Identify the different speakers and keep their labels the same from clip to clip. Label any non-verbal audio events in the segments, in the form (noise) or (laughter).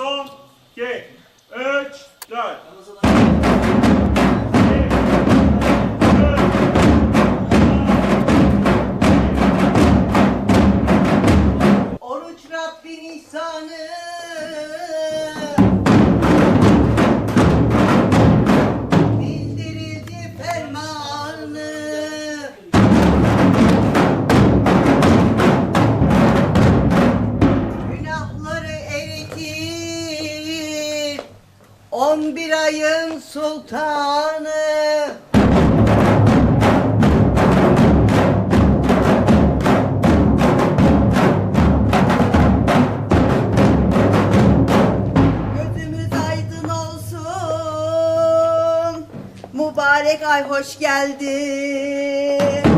Speaker 1: son, iki, üç, dört.
Speaker 2: Oruç Rabbin ihsanı Bir ayın sultanı Gözümüz aydın olsun. Mübarek ay hoş geldi.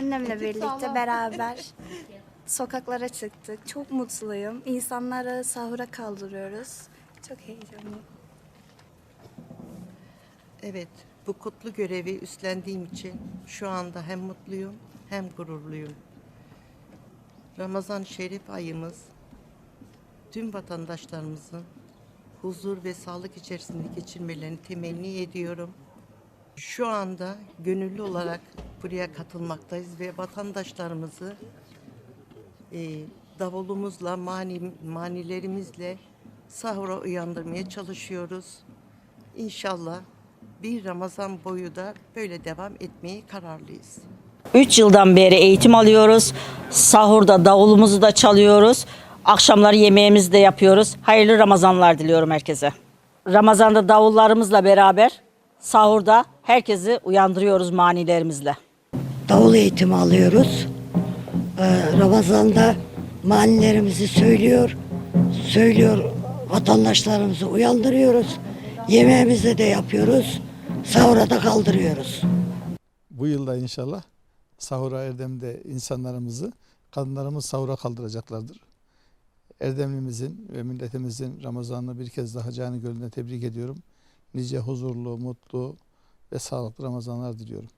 Speaker 3: Annemle birlikte (laughs) beraber sokaklara çıktık. Çok mutluyum. İnsanları sahura kaldırıyoruz. Çok heyecanlıyım.
Speaker 4: Evet, bu kutlu görevi üstlendiğim için şu anda hem mutluyum hem gururluyum. Ramazan şerif ayımız tüm vatandaşlarımızın huzur ve sağlık içerisinde geçirmelerini temenni ediyorum. Şu anda gönüllü olarak buraya katılmaktayız ve vatandaşlarımızı e, davulumuzla, mani, manilerimizle sahura uyandırmaya çalışıyoruz. İnşallah bir Ramazan boyu da böyle devam etmeye kararlıyız.
Speaker 5: 3 yıldan beri eğitim alıyoruz. Sahurda davulumuzu da çalıyoruz. Akşamları yemeğimizi de yapıyoruz. Hayırlı Ramazanlar diliyorum herkese. Ramazanda davullarımızla beraber sahurda herkesi uyandırıyoruz manilerimizle.
Speaker 6: Davul eğitimi alıyoruz. Ee, Ramazan'da manilerimizi söylüyor, söylüyor vatandaşlarımızı uyandırıyoruz. Yemeğimizi de yapıyoruz, sahura da kaldırıyoruz.
Speaker 7: Bu yılda inşallah sahura Erdem'de insanlarımızı, kadınlarımız sahura kaldıracaklardır. Erdemlimizin ve milletimizin Ramazan'ını bir kez daha canı gönülden tebrik ediyorum. Nice huzurlu, mutlu ve sağlıklı Ramazanlar diliyorum.